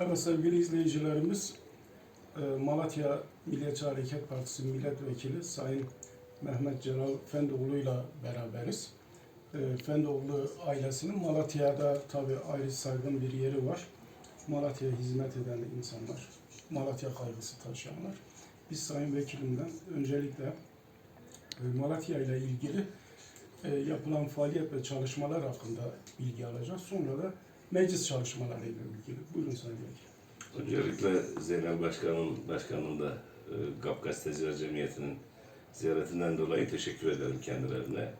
Evet sevgili izleyicilerimiz, e, Malatya Milliyetçi Hareket Partisi Milletvekili Sayın Mehmet Celal Fendoğlu ile beraberiz. E, Fendoğlu ailesinin Malatya'da tabi ayrı saygın bir yeri var. Malatya'ya hizmet eden insanlar, Malatya kaygısı taşıyanlar. Biz Sayın Vekilimden öncelikle e, Malatya ile ilgili yapılan faaliyet ve çalışmalar hakkında bilgi alacağız. Sonra da meclis çalışmalarıyla ilgili. Buyurun Sayın Vekilim. Öncelikle Zeynel Başkan'ın başkanın da e, GAP Gazeteciler Cemiyeti'nin ziyaretinden dolayı teşekkür ederim kendilerine.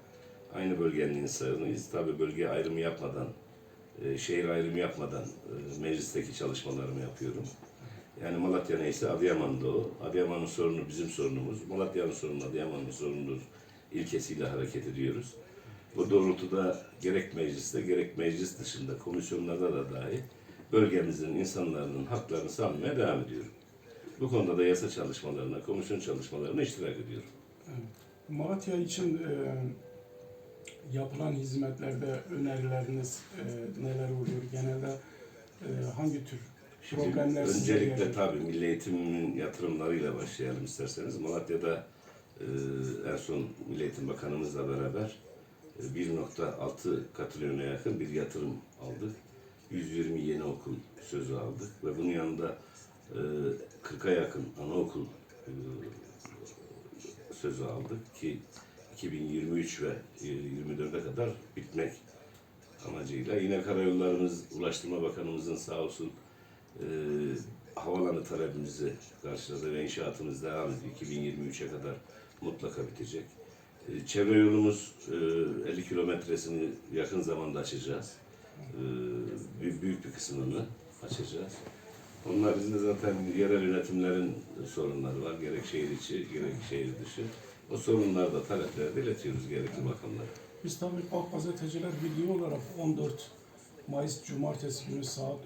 Aynı bölgenin insanıyız. Tabi bölge ayrımı yapmadan, e, şehir ayrımı yapmadan e, meclisteki çalışmalarımı yapıyorum. Yani Malatya neyse Adıyaman'da o. Adıyaman'ın sorunu bizim sorunumuz. Malatya'nın sorunu Adıyaman'ın sorunudur ilkesiyle hareket ediyoruz. Bu doğrultuda gerek mecliste gerek meclis dışında komisyonlarda da dahi bölgemizin insanların haklarını savunmaya devam ediyorum. Bu konuda da yasa çalışmalarına, komisyon çalışmalarına iştirak ediyorum. Malatya için e, yapılan hizmetlerde önerileriniz e, neler oluyor? Genelde e, hangi tür Şimdi problemler öncelikle tabii milli eğitimin yatırımlarıyla başlayalım isterseniz. Malatya'da e, en son Milli Eğitim Bakanımızla beraber 1.6 katrilyona yakın bir yatırım aldık. 120 yeni okul sözü aldık ve bunun yanında e, 40'a yakın anaokul e, sözü aldık ki 2023 ve e, 24'e kadar bitmek amacıyla. Yine karayollarımız, Ulaştırma Bakanımızın sağ olsun e, havalanı talebimizi karşıladı ve inşaatımız devam ediyor. 2023'e kadar mutlaka bitecek. E, çevre yolumuz e, 50 kilometresini yakın zamanda açacağız. E, büyük, büyük bir kısmını açacağız. Onlar bizde zaten yerel yönetimlerin sorunları var. Gerek şehir içi, gerek şehir dışı. O sorunları da talepleri de iletiyoruz gerekli makamlara. Biz tabii Halk Gazeteciler Birliği olarak 14 Mayıs Cumartesi günü saat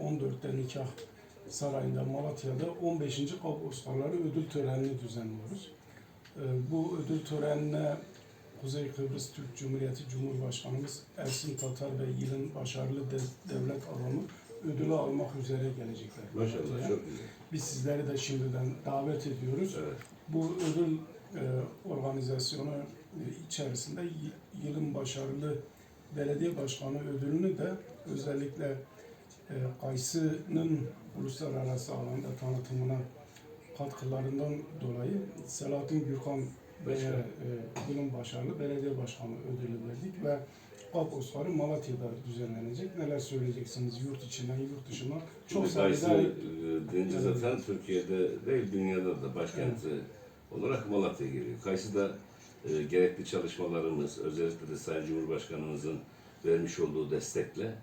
14'te Nikah Sarayı'nda Malatya'da 15. Halk Oscar'ları ödül törenini düzenliyoruz. E, bu ödül törenine Kuzey Kıbrıs Türk Cumhuriyeti Cumhurbaşkanımız Ersin Tatar ve yılın başarılı de- devlet adamı ödülü almak üzere gelecekler. Maşallah çok güzel. Biz sizleri de şimdiden davet ediyoruz. Evet. Bu ödül e, organizasyonu e, içerisinde yılın başarılı belediye başkanı ödülünü de özellikle e, Kayısı'nın uluslararası alanda tanıtımına katkılarından dolayı Selahattin Gürkan Bey'e e, başarılı belediye başkanı ödülü verdik ve Kap Oscar'ı Malatya'da düzenlenecek. Neler söyleyeceksiniz yurt içinden, yurt dışından? Çok Kayısı sayıda e, deyince zaten Türkiye'de değil dünyada da başkenti olarak Malatya geliyor. Kayısı'da e, gerekli çalışmalarımız özellikle de Sayın Cumhurbaşkanımızın vermiş olduğu destekle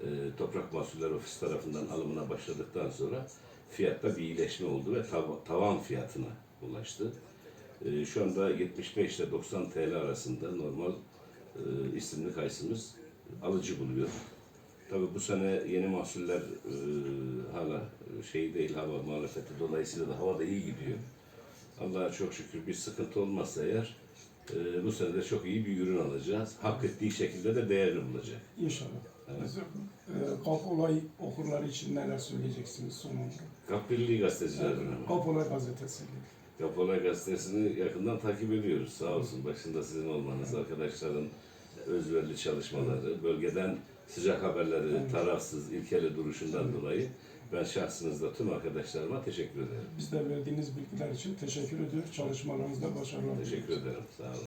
e, Toprak Mahsulleri Ofisi tarafından alımına başladıktan sonra fiyatta bir iyileşme oldu ve tav- tavan fiyatına ulaştı. E, şu anda 75 ile 90 TL arasında normal e, isimli kayısımız alıcı buluyor. Tabii bu sene yeni mahsuller e, hala şey değil hava muhalefeti dolayısıyla da hava da iyi gidiyor. Allah'a çok şükür bir sıkıntı olmazsa eğer e, bu sene de çok iyi bir ürün alacağız. Hak ettiği şekilde de değerli bulacak. İnşallah. Biz, e, Kap Olay okurları için neler söyleyeceksiniz son olarak? Kap Birliği gazetecilerine. Kap Olay gazetesi. Kapolay gazetesini yakından takip ediyoruz. Sağ olsun başında sizin olmanız, arkadaşların özverili çalışmaları, bölgeden sıcak haberleri, tarafsız, ilkeli duruşundan dolayı ben şahsınızda tüm arkadaşlarıma teşekkür ederim. Biz de verdiğiniz bilgiler için teşekkür ediyoruz. Çalışmalarınızda başarılar diliyoruz. Teşekkür ederim. Sağ olun.